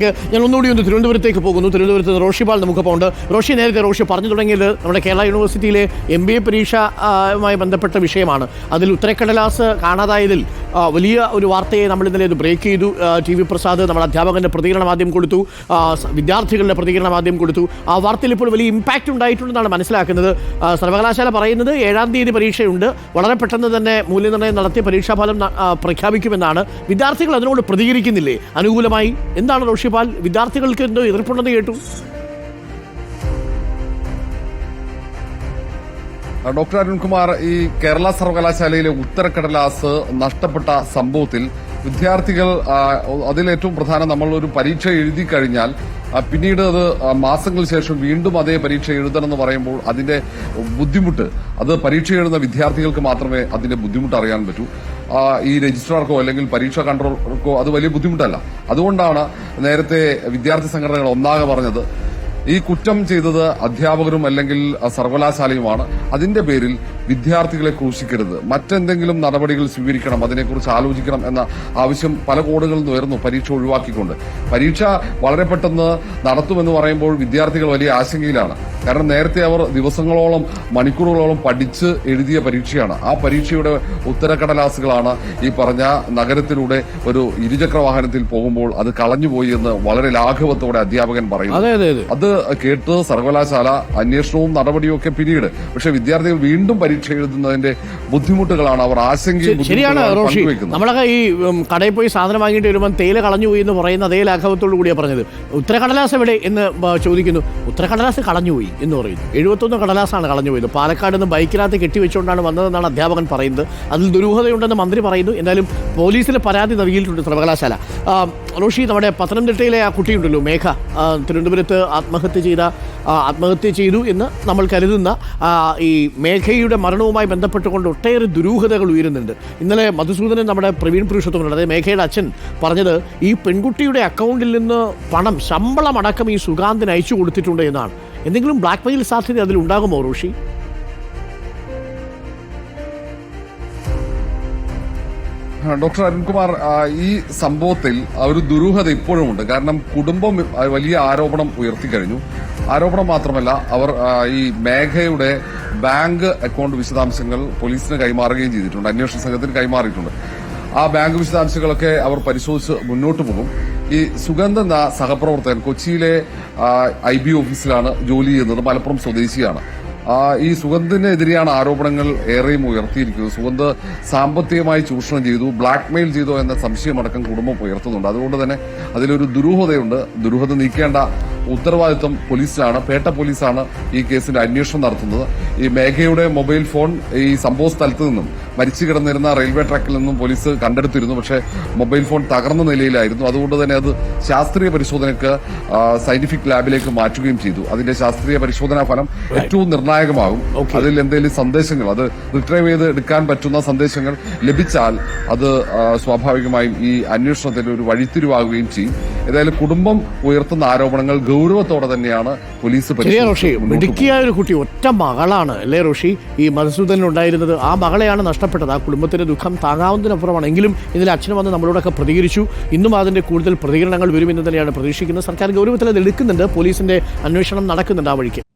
ഞാൻ ഒന്നുകൂടി ഒന്ന് തിരുവനന്തപുരത്തേക്ക് പോകുന്നു. തിരുവനന്തപുരത്ത് റോഷിപാൽ നമുക്കൊപ്പം ഉണ്ട് റോഷി നേരത്തെ റോഷി പറഞ്ഞു തുടങ്ങിയത് നമ്മുടെ കേരള യൂണിവേഴ്സിറ്റിയിലെ എം ബി എ പരീക്ഷയുമായി ബന്ധപ്പെട്ട വിഷയമാണ്. അതിൽ ഉത്തരക്കടലാസ് കാണാതായതിൽ വലിയ ഒരു വാർത്തയെ നമ്മൾ ഇന്നലെ ഇത് ബ്രേക്ക് ചെയ്തു. ടി വി പ്രസാദ് നമ്മുടെ അധ്യാപകന്റെ പ്രതികരണം ആദ്യം കൊടുത്തു. വിദ്യാർത്ഥികളുടെ പ്രതികരണം ആദ്യം കൊടുത്തു. ആ വാർത്തയിൽ ഇപ്പോൾ വലിയ ഇമ്പാക്റ്റ് ഉണ്ടായിട്ടുണ്ടെന്നാണ് മനസ്സിലാക്കുന്നത്. സർവകലാശാല പറയുന്നത് ഏഴാം തീയതി പരീക്ഷയുണ്ട്. വളരെ പെട്ടെന്ന് തന്നെ മൂല്യനിർണയം നടത്തി പരീക്ഷാഫലം പ്രഖ്യാപിക്കുമെന്നാണ്. വിദ്യാർത്ഥികൾ അതിനോട് പ്രതികരിക്കുന്നില്ലേ? അനുകൂലമായി? എന്താണ് റോഷിപാൽ വിദ്യാർത്ഥികൾക്ക് എന്തോ എതിർപ്പുണ്ടെന്ന് കേട്ടു. ഡോക്ടർ അരുൺകുമാർ ഈ കേരള സർവകലാശാലയിലെ ഉത്തരക്കടലാസ് നഷ്ടപ്പെട്ട സംഭവത്തിൽ വിദ്യാർത്ഥികൾ അതിലേറ്റവും പ്രധാനം നമ്മൾ ഒരു പരീക്ഷ എഴുതി കഴിഞ്ഞാൽ പിന്നീട് അത് മാസങ്ങൾ മാസങ്ങൾക്ക് ശേഷം വീണ്ടും അതേ പരീക്ഷ എഴുതണം എന്ന് പറയുമ്പോൾ അതിന്റെ ബുദ്ധിമുട്ട് അത് പരീക്ഷ എഴുതുന്ന വിദ്യാർത്ഥികൾക്ക് മാത്രമേ അതിന്റെ ബുദ്ധിമുട്ട് അറിയാൻ പറ്റൂ. ഈ രജിസ്ട്രാർക്കോ അല്ലെങ്കിൽ പരീക്ഷാ കൺട്രോളർക്കോ അത് വലിയ ബുദ്ധിമുട്ടല്ല. അതുകൊണ്ടാണ് നേരത്തെ വിദ്യാർത്ഥി സംഘടനകൾ ഒന്നാകെ പറഞ്ഞത് ഈ കുറ്റം ചെയ്തത് അധ്യാപകരും അല്ലെങ്കിൽ സർവകലാശാലയുമാണ്. അതിന്റെ പേരിൽ വിദ്യാർത്ഥികളെ ക്രൂശിക്കരുത്. മറ്റെന്തെങ്കിലും നടപടികൾ സ്വീകരിക്കണം അതിനെക്കുറിച്ച് ആലോചിക്കണം എന്ന ആവശ്യം പല കോടുകളിൽ നിന്ന് ഉയർന്നു പരീക്ഷ ഒഴിവാക്കിക്കൊണ്ട്. പരീക്ഷ വളരെ പെട്ടെന്ന് നടത്തുമെന്ന് പറയുമ്പോൾ വിദ്യാർത്ഥികൾ വലിയ ആശങ്കയിലാണ്. കാരണം നേരത്തെ അവർ ദിവസങ്ങളോളം മണിക്കൂറുകളോളം പഠിച്ച് എഴുതിയ പരീക്ഷയാണ്. ആ പരീക്ഷയുടെ ഉത്തരക്കടലാസുകളാണ് ഈ പറഞ്ഞ നഗരത്തിലൂടെ ഒരു ഇരുചക്ര വാഹനത്തിൽ പോകുമ്പോൾ അത് കളഞ്ഞുപോയി എന്ന് വളരെ ലാഘവത്തോടെ അധ്യാപകൻ പറയുന്നു. അതെ കേട്ട് സർവകലാശാല അന്വേഷണവും നടപടിയും ഒക്കെ പിന്നീട്. പക്ഷെ വിദ്യാർത്ഥികൾ വീണ്ടും പരീക്ഷ എഴുതുന്നതിന്റെ ബുദ്ധിമുട്ടുകളാണ് അവർ ആശങ്കയും ശരിയാണ് റോഷി. നമ്മളൊക്കെ ഈ കടയിൽ പോയി സാധനം വാങ്ങിയിട്ട് വരുമ്പോൾ തേയില കളഞ്ഞു പോയി എന്ന് പറയുന്ന അതേ ലാഘവത്തോടു കൂടിയാണ് പറഞ്ഞത്. ഉത്തരക്കടലാസ് എവിടെ എന്ന് ചോദിക്കുന്നു. ഉത്തരക്കടലാസ് കളഞ്ഞുപോയി എന്ന് പറയുന്നു. എഴുപത്തൊന്ന് കടലാസാണ് കളഞ്ഞു പോയത്. പാലക്കാട് നിന്ന് ബൈക്കിനകത്ത് കെട്ടിവെച്ചുകൊണ്ടാണ് വന്നതെന്നാണ് അധ്യാപകൻ പറയുന്നത്. അതിൽ ദുരൂഹതയുണ്ടെന്ന് മന്ത്രി പറയുന്നു. എന്നാലും പോലീസിൽ പരാതി നൽകിയിട്ടുണ്ട് സർവകലാശാല. റോഷി നമ്മുടെ പത്തനംതിട്ടയിലെ ആ കുട്ടിയുണ്ടല്ലോ മേഘ. തിരുവനന്തപുരത്ത് ആത്മഹത്യ ചെയ്ത ആത്മഹത്യ ചെയ്തു എന്ന് നമ്മൾ കരുതുന്ന ഈ മേഘയുടെ മരണവുമായി ബന്ധപ്പെട്ടുകൊണ്ട് ഒട്ടേറെ ദുരൂഹതകൾ ഉയരുന്നുണ്ട്. ഇന്നലെ മധുസൂദനൻ നമ്മുടെ പ്രവീൺ പുരുഷോത്തമനുണ്ട് അതായത് മേഘയുടെ അച്ഛൻ പറഞ്ഞത് ഈ പെൺകുട്ടിയുടെ അക്കൗണ്ടിൽ നിന്ന് പണം ശമ്പളം അടക്കം ഈ സുഗാന്തിന് അയച്ചു കൊടുത്തിട്ടുണ്ട് എന്നാണ്. എന്തെങ്കിലും ബ്ലാക്ക് മെയിൽ സാധ്യത അതിൽ ഉണ്ടാകുമോ റോഷി? ഡോക്ടർ അരുൺകുമാർ ഈ സംഭവത്തിൽ ഒരു ദുരൂഹത ഇപ്പോഴുമുണ്ട്. കാരണം കുടുംബം വലിയ ആരോപണം ഉയർത്തിക്കഴിഞ്ഞു. ആരോപണം മാത്രമല്ല അവർ ഈ മേഘയുടെ ബാങ്ക് അക്കൗണ്ട് വിശദാംശങ്ങൾ പോലീസിന് കൈമാറുകയും ചെയ്തിട്ടുണ്ട്. അന്വേഷണ സംഘത്തിന് കൈമാറിയിട്ടുണ്ട്. ആ ബാങ്ക് വിശദാംശങ്ങളൊക്കെ അവർ പരിശോധിച്ച് മുന്നോട്ട് പോകും. ഈ സുഗന്ധ സഹപ്രവർത്തകൻ കൊച്ചിയിലെ ഐ ബി ഓഫീസിലാണ് ജോലി ചെയ്യുന്നത്. മലപ്പുറം സ്വദേശിയാണ്. ഈ സുഗന്ധിനെതിരെയാണ് ആരോപണങ്ങൾ ഏറെയും ഉയർത്തിയിരിക്കുന്നത്. സുഗന്ധ് സാമ്പത്തികമായി ചൂഷണം ചെയ്തു ബ്ലാക്ക് മെയിൽ ചെയ്തോ എന്ന സംശയമടക്കം കുടുംബം ഉയർത്തുന്നുണ്ട്. അതുകൊണ്ട് തന്നെ അതിലൊരു ദുരൂഹതയുണ്ട്. ദുരൂഹത നീക്കേണ്ട ഉത്തരവാദിത്വം പോലീസിലാണ് പേട്ട പോലീസാണ് ഈ കേസിന്റെ അന്വേഷണം നടത്തുന്നത്. ഈ മേഘയുടെ മൊബൈൽ ഫോൺ ഈ സംഭവ സ്ഥലത്ത് നിന്നും മരിച്ചു കിടന്നിരുന്ന റെയിൽവേ ട്രാക്കിൽ നിന്നും പോലീസ് കണ്ടെടുത്തിരുന്നു. പക്ഷേ മൊബൈൽ ഫോൺ തകർന്ന നിലയിലായിരുന്നു. അതുകൊണ്ട് തന്നെ അത് ശാസ്ത്രീയ പരിശോധനയ്ക്ക് സയന്റിഫിക് ലാബിലേക്ക് മാറ്റുകയും ചെയ്തു. അതിന്റെ ശാസ്ത്രീയ പരിശോധനാ ഫലം ഏറ്റവും നിർണായകമാകും. അതിൽ എന്തെങ്കിലും സന്ദേശങ്ങൾ അത് റിട്രൈവ് ചെയ്ത് എടുക്കാൻ പറ്റുന്ന സന്ദേശങ്ങൾ ലഭിച്ചാൽ അത് സ്വാഭാവികമായും ഈ അന്വേഷണത്തിൽ ഒരു വഴിത്തിരിവാകുകയും ചെയ്യും. ഏതായാലും കുടുംബം ഉയർത്തുന്ന ആരോപണങ്ങൾ ഗൗരവത്തോടെ തന്നെയാണ് പോലീസ് ഋഷി മിടുക്കിയായ ഒരു കുട്ടി ഒറ്റ മകളാണ് അല്ലേ ഋഷി ഈ മധുസൂദനിൽ ഉണ്ടായിരുന്നത് ആ മകളെയാണ് നഷ്ടപ്പെട്ടത്. ആ കുടുംബത്തിന്റെ ദുഃഖം താങ്ങാവുന്നതിനപ്പുറമാണ്. എങ്കിലും ഇതിൽ അച്ഛൻ വന്ന് നമ്മളോടൊക്കെ പ്രതികരിച്ചു. ഇന്നും അതിന്റെ കൂടുതൽ പ്രതികരണങ്ങൾ വരുമെന്ന് തന്നെയാണ് പ്രതീക്ഷിക്കുന്നത്. സർക്കാർ ഗൗരവത്തിൽ അത് എടുക്കുന്നുണ്ട്. പോലീസിന്റെ അന്വേഷണം നടക്കുന്നുണ്ട് ആ വഴിക്ക്.